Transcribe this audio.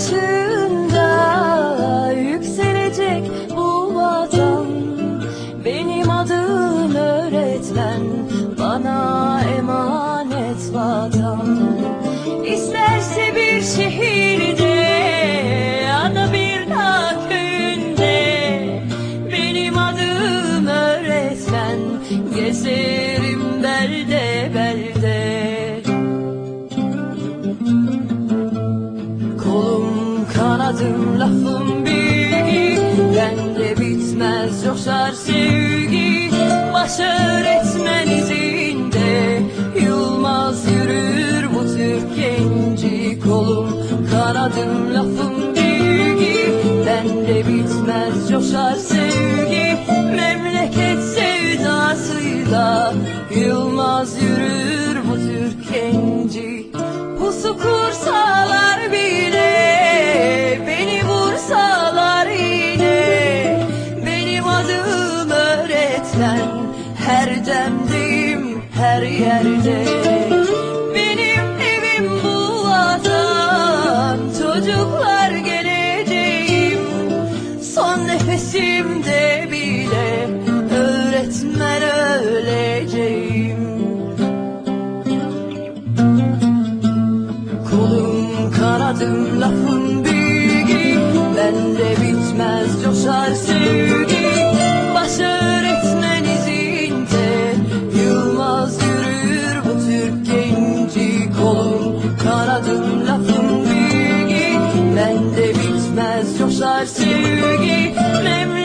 ışığında yükselecek bu vatan. Benim adım öğretmen bana emanet vatan. İsterse bir şehirde ya da bir dağ köyünde Benim adım öğretmen gezerim kanadım lafım bilgi Bende bitmez coşar sevgi. Baş öğretmen izinde Yılmaz yürür bu Türk genci Kolum. Kanadım lafım bilgi Bende bitmez coşar sevgi Her demdeyim her yerde. Benim evim bu vatan Çocuklar geleceğim. Son nefesimde bile Kanadım lafım bilgi Bende bitmez yoksa sevgi. Memnun